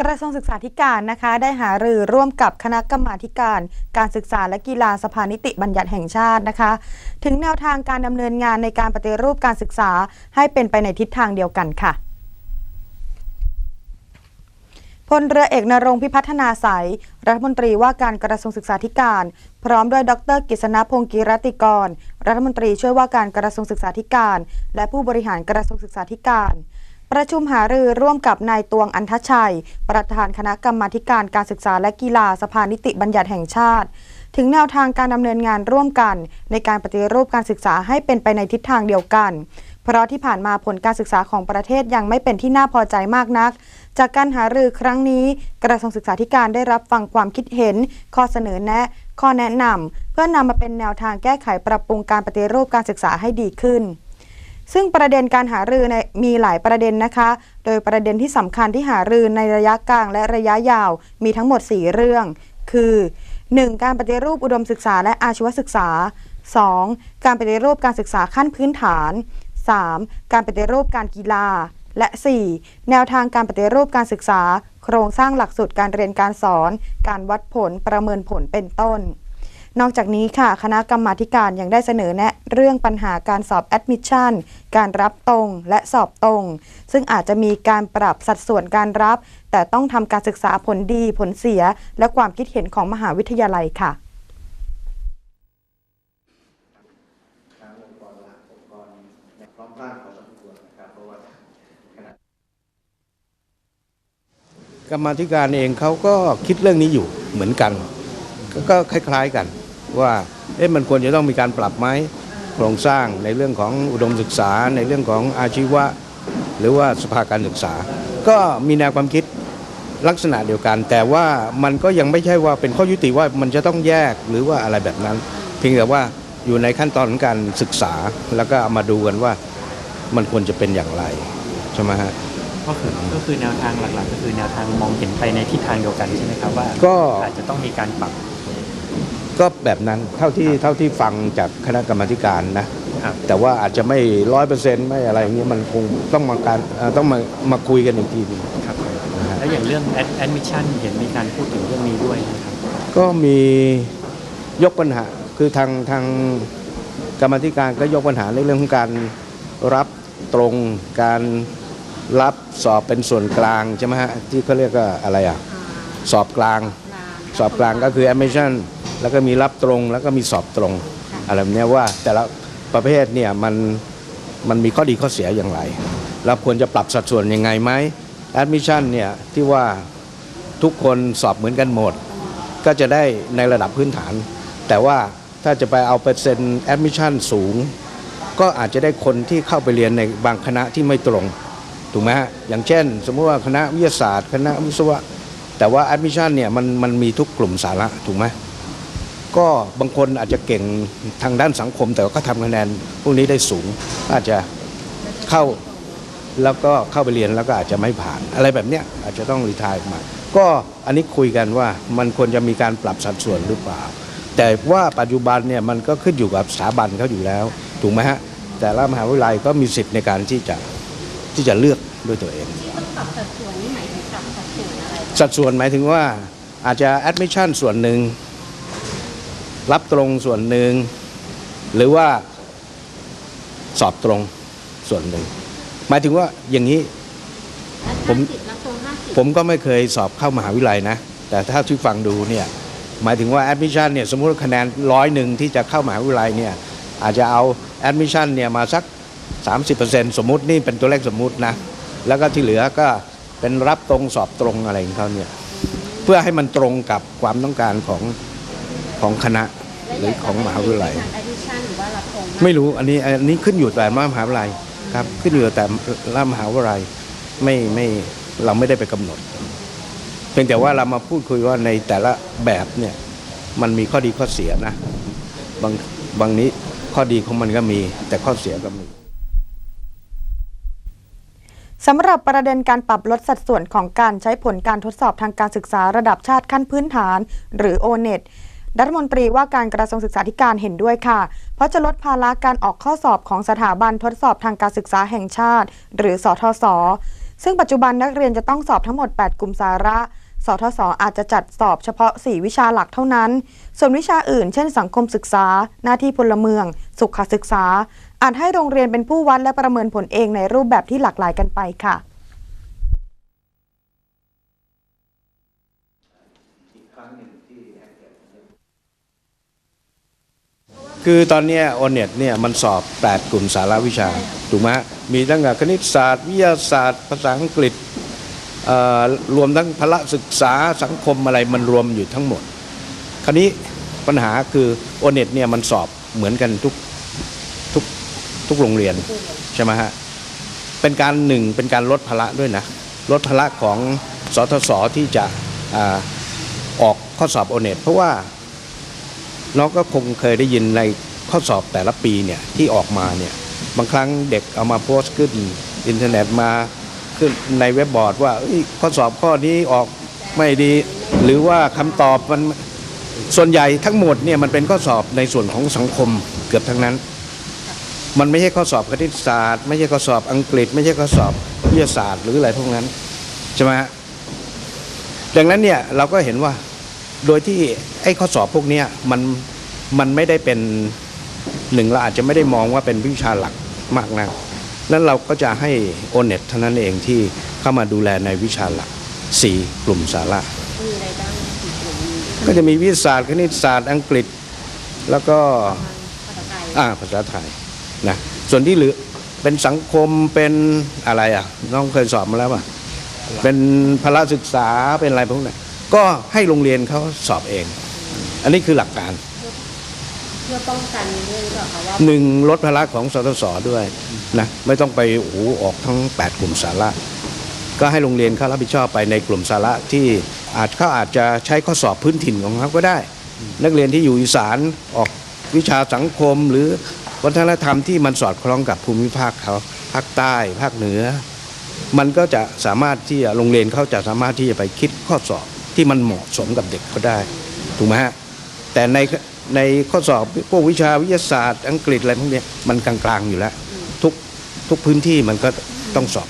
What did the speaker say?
กระทรวงศึกษาธิการนะคะได้หารือร่วมกับคณะกรรมาธิการ การศึกษาและกีฬาสภานิติบัญญัติแห่งชาตินะคะ ถึงแนวทางการดำเนินงานในการปฏิรูปการศึกษาให้เป็นไปในทิศทางเดียวกันค่ะพลเรือเอกนรงพิพัฒนาสายรัฐมนตรีว่าการกระทรวงศึกษาธิการ พร้อมด้วยดรกิษณพงศ์กิรติกร รัฐมนตรีช่วยว่าการกระทรวงศึกษาธิการ และผู้บริหารกระทรวงศึกษาธิการ ประชุมหารือร่วมกับนายตวงอันทชัย ประธานคณะกรรมาธิการการศึกษาและกีฬาสภานิติบัญญัติแห่งชาติ ถึงแนวทางการดำเนินงานร่วมกัน ในการปฏิรูปการศึกษาให้เป็นไปในทิศทางเดียวกัน เพราะที่ผ่านมาผลการศึกษาของประเทศยังไม่เป็นที่น่าพอใจมากนัก จากการหารือครั้งนี้ กระทรวงศึกษาธิการได้รับฟังความคิดเห็น ข้อเสนอแนะ ข้อแนะนำเพื่อนำมาเป็นแนวทางแก้ไขปรับปรุงการปฏิรูปการศึกษาให้ดีขึ้น ซึ่งประเด็นการหารือในมีหลายประเด็นนะคะ โดยประเด็นที่สำคัญที่หารือในระยะกลางและระยะยาว มีทั้งหมด 4 เรื่อง คือ 1. การปฏิรูปอุดมศึกษาและอาชีวศึกษา 2. การปฏิรูปการศึกษาขั้นพื้นฐาน 3. การปฏิรูปการกีฬา และ 4. แนวทางการปฏิรูปการศึกษา โครงสร้างหลักสูตรการเรียนการสอน การวัดผลประเมินผลเป็นต้น นอกจากนี้ค่ะคณะกรรมาการยังได้เสนอแนะเรื่องปัญหาการสอบแอดมิชชั่นการรับตรงและสอบตรง ซึ่งอาจจะมีการปรับสัดส่วนการรับ แต่ต้องทำการศึกษาผลดีผลเสีย และความคิดเห็นของมหาวิทยาลัยค่ะกรรมางพอสมควรนะครับเพราะว่าขณะกาธิการเองเขาก็คิดเรื่องนี้อยู่เหมือนกัน ก็คล้าย ๆกัน ว่าเอ๊ะมันควรจะต้องมีการปรับไหมโครงสร้างในเรื่องของอุดมศึกษา ในเรื่องของอาชีวะ หรือว่าสภาการศึกษา ก็มีแนวความคิดลักษณะเดียวกัน แต่ว่ามันก็ยังไม่ใช่ว่าเป็นข้อยุติว่ามันจะต้องแยกหรือว่าอะไรแบบนั้น เพียงแต่ว่าอยู่ในขั้นตอนของการศึกษาแล้วก็เอามาดูกันว่ามันควรจะเป็นอย่างไรใช่ไหมฮะก็คือก็คือแนวทางหลักๆ ก็คือแนวทางมองเห็นไปในทิศทางเดียวกันใช่ไหมครับว่าก็อาจจะต้องมีการปรับ ก็แบบนั้นเท่าที่เท่าที่ฟังจากคณะกรรมาธิการนะครับแต่ว่าอาจจะไม่ร้อยเปอร์เซ็นต์ไม่อะไรอย่างเงี้ยมันคงต้องมาการเอ่อต้องมามาคุยกันอีกทีหนึงครับนะฮะแล้วอย่างเรื่อง ad- admission เห็นมีการพูดถึงเรื่องนี้ด้วยนะครับ ก็มียกปัญหาคือทางทางกรรมาธิการก็ยกปัญหาในเรื่องของการรับตรงการรับสอบเป็นส่วนกลางใช่ไหมฮะที่เขาเรียกว่าอะไรอะสอบกลาง สอบกลางก็คือ admission แล้วก็มีรับตรงแล้วก็มีสอบตรงอะไรแบบเนี้ยว่าแต่ละประเภทเนี่ยมันมันมีข้อดีข้อเสียอย่างไรเราควรจะปรับสัดส่วนยังไงไหม admission เนี่ยที่ว่าทุกคนสอบเหมือนกันหมด ก็จะได้ในระดับพื้นฐาน แต่ว่าถ้าจะไปเอาเปอร์เซ็นต์ admission สูง ก็อาจจะได้คนที่เข้าไปเรียนในบางคณะที่ไม่ตรง ถูกไหมฮะอย่างเช่น สมมติว่าคณะวิทยาศาสตร์ คณะวิศวะ แต่ว่า admission เนี่ยมันมันมีทุกกลุ่มสาระถูกไหมก็บางคนอาจจะเก่งทางด้านสังคม แต่ก็ทำคะแนนพวกนี้ได้สูง อาจจะเข้าแล้วก็เข้าไปเรียนแล้วก็อาจจะไม่ผ่าน อะไรแบบเนี้ยอาจจะต้องรีทายออกมา ก็อันนี้คุยกันว่ามันควรจะมีการปรับสัดส่วนหรือเปล่า แต่ว่าปัจจุบันเนี่ยมันก็ขึ้นอยู่กับสถาบันเขาอยู่แล้ว ถูกไหมฮะ แต่ละมหาวิทยาลัยก็มีสิทธิ์ในการที่จะที่จะเลือกด้วยตัวเอง ปรับสัดส่วนนี่หมายถึงปรับสัดส่วนอะไรสัดส่วนหมายถึงว่าอาจจะ admission ส่วนหนึ่ง รับตรงส่วนหนึ่ง หรือว่าสอบตรงส่วนหนึ่ง หมายถึงว่าอย่างนี้ ผม 50รับตรง50ผมก็ไม่เคยสอบเข้ามหาวิทยาลัยนะ แต่ถ้าที่ฟังดูเนี่ย หมายถึงว่า admission เนี่ยสมมติว่าคะแนนร้อยหนึ่งที่จะเข้ามหาวิทยาลัยเนี่ยอาจจะเอา admission เนี่ยมาสัก 30%สมมุตินี่เป็นตัวเลขสมมุตินะ แล้วก็ที่เหลือก็เป็นรับตรงสอบตรงอะไรของเขาเนี่ยเพื่อให้มันตรงกับความต้องการของของคณะหรือของมหาวิทยาลัยแอดดิชั่นหรือว่ารับตรงไม่รู้อันนี้อันนี้ขึ้นอยู่แต่ละมหาวิทยาลัยครับขึ้นอยู่แต่ละมหาวิทยาลัยไม่ไม่เราไม่ได้ไปกำหนดเพียงแต่ว่าเรามาพูดคุยว่าในแต่ละแบบเนี่ยมันมีข้อดีข้อเสียนะบางบางนี้ข้อดีของมันก็มี แต่ข้อเสียก็มี สำหรับประเด็นการปรับลดสัดส่วนของการใช้ผลการทดสอบทางการศึกษาระดับชาติขั้นพื้นฐาน หรือ O-NET รัฐมนตรีว่าการกระทรวงศึกษาธิการเห็นด้วยค่ะ เพราะจะลดภาระการออกข้อสอบของสถาบันทดสอบทางการศึกษาแห่งชาติ หรือสทศซึ่งปัจจุบันนักเรียนจะต้องสอบทั้งหมด 8 กลุ่มสาระ สทศอาจจะจัดสอบเฉพาะ 4 วิชาหลักเท่านั้น ส่วนวิชาอื่น เช่น สังคมศึกษา หน้าที่พลเมือง สุขศึกษา อาจให้โรงเรียนเป็นผู้วัดและประเมินผลเองในรูปแบบที่หลากหลายกันไปค่ะคือตอนนี้โอเน็ตเนี่ยมันสอบ 8 กลุ่มสาระวิชา ถูกไหมมีตั้งแต่คณิตศาสตร์ วิทยาศาสตร์ ภาษาอังกฤษ รวมทั้งพละศึกษาสังคมอะไรมันรวมอยู่ทั้งหมด คราวนี้ปัญหาคือโอเน็ตเนี่ยมันสอบเหมือนกันทุกทุกทุกโรงเรียนใช่ไหมฮะเป็นการหนึ่งเป็นการลดภาระด้วยนะลดภาระของสทศที่จะอออกข้อสอบโอเน็ตเพราะว่าน้องก็คงเคยได้ยินในข้อสอบแต่ละปีเนี่ยที่ออกมาเนี่ยบางครั้งเด็กเอามาโพสต์ขึ้นอินเทอร์เน็ตมา ขึ้นในเว็บบอร์ดว่าข้อสอบข้อนี้ออกไม่ดี หรือว่าคำตอบมันส่วนใหญ่ทั้งหมดเนี่ยมันเป็นข้อสอบในส่วนของสังคมเกือบทั้งนั้น มันไม่ใช่ข้อสอบคณิตศาสตร์ ไม่ใช่ข้อสอบอังกฤษ ไม่ใช่ข้อสอบวิทยาศาสตร์ หรืออะไรพวกนั้นใช่ไหมฮะดังนั้นเนี่ยเราก็เห็นว่าโดยที่ไอ้ข้อสอบพวกเนี้ยมันมันไม่ได้เป็นหนึ่งเราอาจจะไม่ได้มองว่าเป็นวิชาหลักมากนัก นั้นเราก็จะให้โอเน็ตเท่านั้นเองที่เข้ามาดูแลในวิชาหลัก 4 กลุ่มสาระมีอะไรบ้างกี่กลุ่มมีก็จะมีวิทยาศาสตร์คณิตศาสตร์อังกฤษ แล้วก็ภาษาไทยอ่าภาษาไทยนะส่วนที่เหลือเป็นสังคมเป็นอะไรอะ น้องเคยสอบมาแล้วป่ะเป็นพละศึกษาเป็นอะไรพวกนั้นก็ให้โรงเรียนเขาสอบเอง อันนี้คือหลักการเพื่อป้องกันด้วยหรือเปล่าคะว่าหนึ่งลดภาระของสทศด้วยนะไม่ต้องไปโอ้โหออกทั้ง 8 กลุ่มสาระ ก็ให้โรงเรียนเขารับผิดชอบไปในกลุ่มสาระที่อาจเขาอาจจะใช้ข้อสอบพื้นถิ่นของเขาก็ได้ นักเรียนที่อยู่อีสานออกวิชาสังคมหรือวัฒนธรรมที่มันสอดคล้องกับภูมิภาคเขาภาคใต้ภาคเหนือ มันก็จะสามารถที่โรงเรียนเขาจะสามารถที่จะไปคิดข้อสอบที่มันเหมาะสมกับเด็กเขาได้ถูกไหมฮะแต่ใน ในข้อสอบพวกวิชาวิทยาศาสตร์ อังกฤษอะไรพวกนี้มันกลางๆอยู่แล้ว ทุกทุกพื้นที่มันก็ต้องสอบ